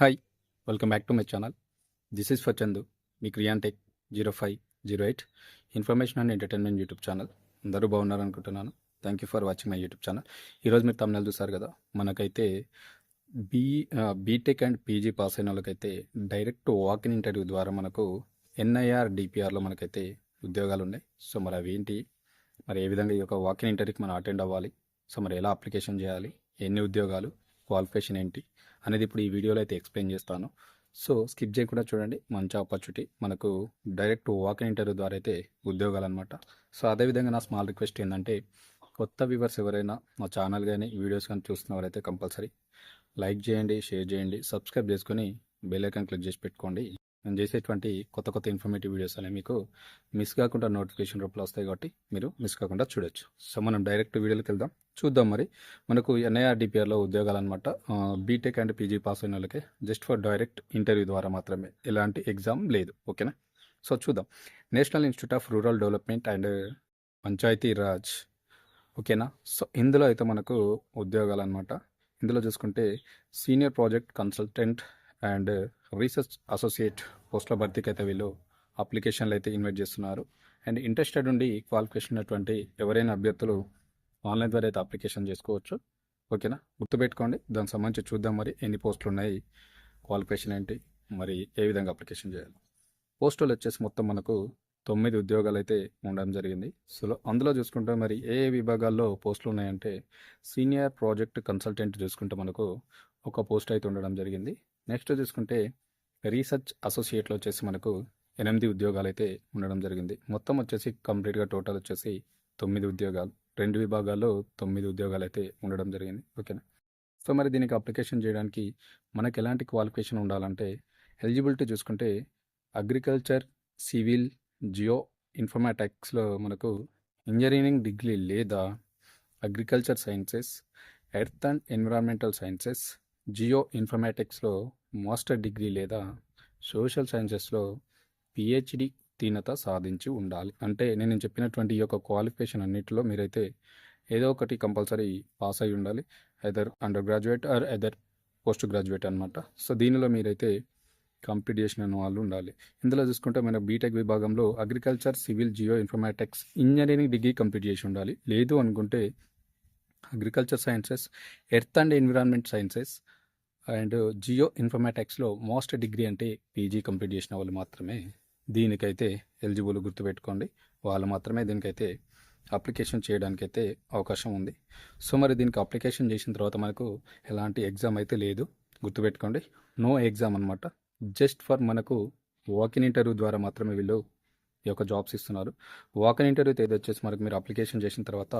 Hi welcome back to my channel. This is for Chandu me క్రియాంటెక్ zero five zero eight information and entertainment YouTube channel. అందరూ బాగున్నారు అనుకుంటున్నాను thank you for watching my YouTube channel. ఈరోజు మీరు తమిళ చూసారు కదా మనకైతే B BTech and PG pass అయిన వాళ్ళకైతే డైరెక్ట్ వాక్ ఇంటర్వ్యూ ద్వారా మనకు ఎన్ఐఆర్ డిపిఆర్లో మనకైతే ఉద్యోగాలు ఉన్నాయి సో మరి అవి ఏంటి? మరి ఏ విధంగా ఈ యొక్క వాకింగ్ ఇంటర్వ్యూకి మనం అటెండ్ అవ్వాలి? సో మరి ఎలా అప్లికేషన్ చేయాలి? ఎన్ని ఉద్యోగాలు? క్వాలిఫికేషన్ ఏంటి అనేది ఇప్పుడు ఈ వీడియోలో అయితే ఎక్స్ప్లెయిన్ చేస్తాను. సో స్కిప్ చేయకుండా చూడండి. మంచి ఆపర్చునిటీ. మనకు డైరెక్ట్ వాక్ ఇంటర్వ్యూ ద్వారా అయితే ఉద్యోగాలు అనమాట సో అదేవిధంగా నా స్మాల్ రిక్వెస్ట్ ఏంటంటే కొత్త వ్యూవర్స్ ఎవరైనా మా ఛానల్ కానీ వీడియోస్ కానీ చూస్తున్నవారైతే కంపల్సరీ లైక్ చేయండి షేర్ చేయండి సబ్స్క్రైబ్ చేసుకొని బెల్ ఐకాన్ క్లిక్ చేసి పెట్టుకోండి. నేను చేసేటువంటి కొత్త కొత్త ఇన్ఫర్మేటివ్ వీడియోస్ అనేవి మీకు మిస్ కాకుండా నోటిఫికేషన్ రూపంలో వస్తాయి కాబట్టి మీరు మిస్ కాకుండా చూడొచ్చు. సో మనం డైరెక్ట్ వీడియోకి వెళ్దాం. చూద్దాం మరి. మనకు ఎన్ఐఆర్డిపిఆర్లో ఉద్యోగాలు అనమాట బీటెక్ అండ్ పీజీ పాస్ అయిన వాళ్ళకే జస్ట్ ఫర్ డైరెక్ట్ ఇంటర్వ్యూ ద్వారా మాత్రమే. ఎలాంటి ఎగ్జామ్ లేదు. ఓకేనా సో చూద్దాం. National institute of rural development and Panchayati Raj ఓకేనా సో ఇందులో అయితే మనకు ఉద్యోగాలు అనమాట ఇందులో చూసుకుంటే senior project consultant and research associate పోస్టుల భర్తీకి అయితే వీళ్ళు అప్లికేషన్లు అయితే ఇన్వైట్ చేస్తున్నారు. అండ్ ఇంట్రెస్టెడ్ ఉండి క్వాలిఫికేషన్ ఉన్నటువంటి ఎవరైనా అభ్యర్థులు ఆన్లైన్ ద్వారా అయితే అప్లికేషన్ చేసుకోవచ్చు. ఓకేనా? గుర్తుపెట్టుకోండి దానికి సంబంధించి చూద్దాం మరి ఎన్ని పోస్టులు ఉన్నాయి క్వాలిఫికేషన్ ఏంటి మరి ఏ విధంగా అప్లికేషన్ చేయాలి. పోస్టులు వచ్చేసి మొత్తం మనకు తొమ్మిది ఉద్యోగాలు అయితే ఉండడం జరిగింది. సో అందులో చూసుకుంటే మరి ఏ ఏ విభాగాల్లో పోస్టులు ఉన్నాయంటే సీనియర్ ప్రాజెక్ట్ కన్సల్టెంట్ చూసుకుంటే మనకు ఒక పోస్ట్ అయితే ఉండడం జరిగింది. నెక్స్ట్ చూసుకుంటే రీసెర్చ్ అసోసియేట్లో వచ్చేసి మనకు ఎనిమిది ఉద్యోగాలు అయితే ఉండడం జరిగింది. మొత్తం వచ్చేసి కంప్లీట్గా టోటల్ వచ్చేసి తొమ్మిది ఉద్యోగాలు. రెండు విభాగాల్లో తొమ్మిది ఉద్యోగాలు అయితే ఉండడం జరిగింది. ఓకేనా? సో మరి దీనికి అప్లికేషన్ చేయడానికి మనకు ఎలాంటి క్వాలిఫికేషన్ ఉండాలంటే ఎలిజిబిలిటీ చూసుకుంటే అగ్రికల్చర్ సివిల్ జియో ఇన్ఫర్మాటిక్స్లో మనకు ఇంజనీరింగ్ డిగ్రీ లేదా agriculture sciences earth and environmental sciences Jio ఇన్ఫర్మేటిక్స్లో మాస్టర్ డిగ్రీ లేదా సోషల్ సైన్సెస్లో పిహెచ్డి ఉత్తీర్ణత సాధించి ఉండాలి. అంటే నేను చెప్పినటువంటి ఈ యొక్క క్వాలిఫికేషన్ అన్నింటిలో మీరైతే ఏదో ఒకటి కంపల్సరీ పాస్ అయి ఉండాలి. Either undergraduate or either postgraduate అనమాట సో దీనిలో మీరైతే కంప్లీట్ చేసిన వాళ్ళు ఉండాలి. ఇందులో చూసుకుంటే మన బీటెక్ విభాగంలో agriculture civil geoinformatics engineering degree complete చేసి ఉండాలి. లేదు అనుకుంటే agriculture sciences earth and environment sciences and Jio ఇన్ఫర్మాటిక్స్లో మోస్ట్ డిగ్రీ అంటే పీజీ కంప్లీట్ చేసిన వాళ్ళు మాత్రమే దీనికైతే ఎలిజిబుల్ గుర్తుపెట్టుకోండి. వాళ్ళు మాత్రమే దీనికైతే అప్లికేషన్ చేయడానికైతే అవకాశం ఉంది. సో మరి దీనికి అప్లికేషన్ చేసిన తర్వాత మనకు ఎలాంటి ఎగ్జామ్ అయితే లేదు. గుర్తుపెట్టుకోండి. నో ఎగ్జామ్ అనమాట జస్ట్ ఫర్ మనకు వాకిన్ ఇంటర్వ్యూ ద్వారా మాత్రమే వీళ్ళు ఈ యొక్క జాబ్స్ ఇస్తున్నారు. వాకన్ ఇంటర్వ్యూ తేదీ వచ్చేసి మనకు మీరు అప్లికేషన్ చేసిన తర్వాత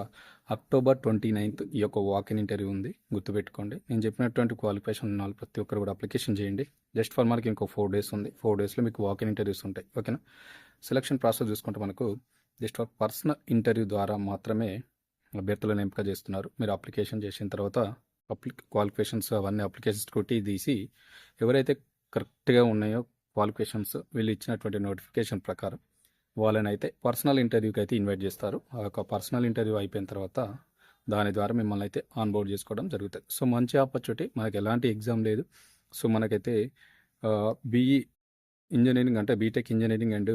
అక్టోబర్ ట్వంటీ నైన్త్ ఈ యొక్క వాకన్ ఇంటర్వ్యూ ఉంది. గుర్తుపెట్టుకోండి. నేను చెప్పినటువంటి క్వాలిఫికేషన్ ఉన్న ప్రతి ఒక్కరు కూడా అప్లికేషన్ చేయండి. జస్ట్ ఫర్ మనకి ఇంకో ఫోర్ డేస్ ఉంది. ఫోర్ డేస్లో మీకు వాకన్ ఇంటర్వ్యూస్ ఉంటాయి. ఓకేనా? సెలక్షన్ ప్రాసెస్ చూసుకుంటే మనకు జస్ట్ ఫర్ పర్సనల్ ఇంటర్వ్యూ ద్వారా మాత్రమే అభ్యర్థులను ఎంపిక చేస్తున్నారు. మీరు అప్లికేషన్ చేసిన తర్వాత అప్లి క్వాలిఫికేషన్స్ అవన్నీ అప్లికేషన్స్ కొట్టి తీసి ఎవరైతే కరెక్ట్గా ఉన్నాయో క్వాలిఫికేషన్స్ వీళ్ళు ఇచ్చినటువంటి నోటిఫికేషన్ ప్రకారం వాళ్ళని అయితే పర్సనల్ ఇంటర్వ్యూకి అయితే ఇన్వైట్ చేస్తారు. ఆ యొక్క పర్సనల్ ఇంటర్వ్యూ అయిపోయిన తర్వాత దాని ద్వారా మిమ్మల్ని అయితే ఆన్బోర్డ్ చేసుకోవడం జరుగుతుంది. సో మంచి ఆపర్చునిటీ మనకి ఎలాంటి ఎగ్జామ్ లేదు. సో మనకైతే బీఈ ఇంజనీరింగ్ అంటే బీటెక్ ఇంజనీరింగ్ అండ్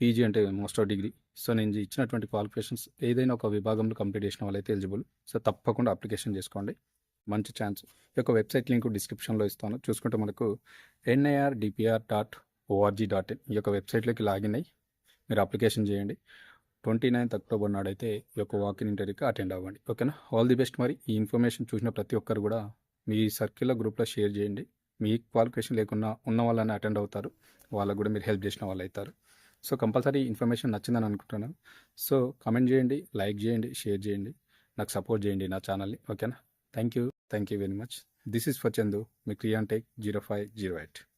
పీజీ అంటే మాస్టర్ డిగ్రీ. సో నేను ఇచ్చినటువంటి క్వాలిఫికేషన్స్ ఏదైనా ఒక విభాగంలో కంప్లీట్ చేసిన వాళ్ళైతే ఎలిజిబుల్. సో తప్పకుండా అప్లికేషన్ చేసుకోండి. మంచి ఛాన్స్. ఈ యొక్క వెబ్సైట్ లింక్ డిస్క్రిప్షన్లో ఇస్తాను. చూసుకుంటే మనకు NIR DPR dot ORG dot in ఈ యొక్క వెబ్సైట్లోకి లాగిన్ అయ్యి మీరు అప్లికేషన్ చేయండి. ట్వంటీ నైన్త్ అక్టోబర్ నాడైతే ఈ యొక్క వాకిన్ ఇంటర్వ్యూకి అటెండ్ అవ్వండి. ఓకేనా? ఆల్ ది బెస్ట్ మరి. ఈ ఇన్ఫర్మేషన్ చూసిన ప్రతి ఒక్కరు కూడా మీ సర్కిల్లో గ్రూప్లో షేర్ చేయండి. మీ క్వాలిఫికేషన్ లేకున్నా ఉన్న వాళ్ళని అటెండ్ అవుతారు. వాళ్ళకు కూడా మీరు హెల్ప్ చేసిన వాళ్ళు అవుతారు. సో కంపల్సరీ ఇన్ఫర్మేషన్ నచ్చిందని అనుకుంటున్నాను. సో కమెంట్ చేయండి లైక్ చేయండి షేర్ చేయండి. నాకు సపోర్ట్ చేయండి నా ఛానల్ని. ఓకేనా? Thank you. Thank you very much. This is for Chandu. మీ క్రియాన్ tech zero five zero eight.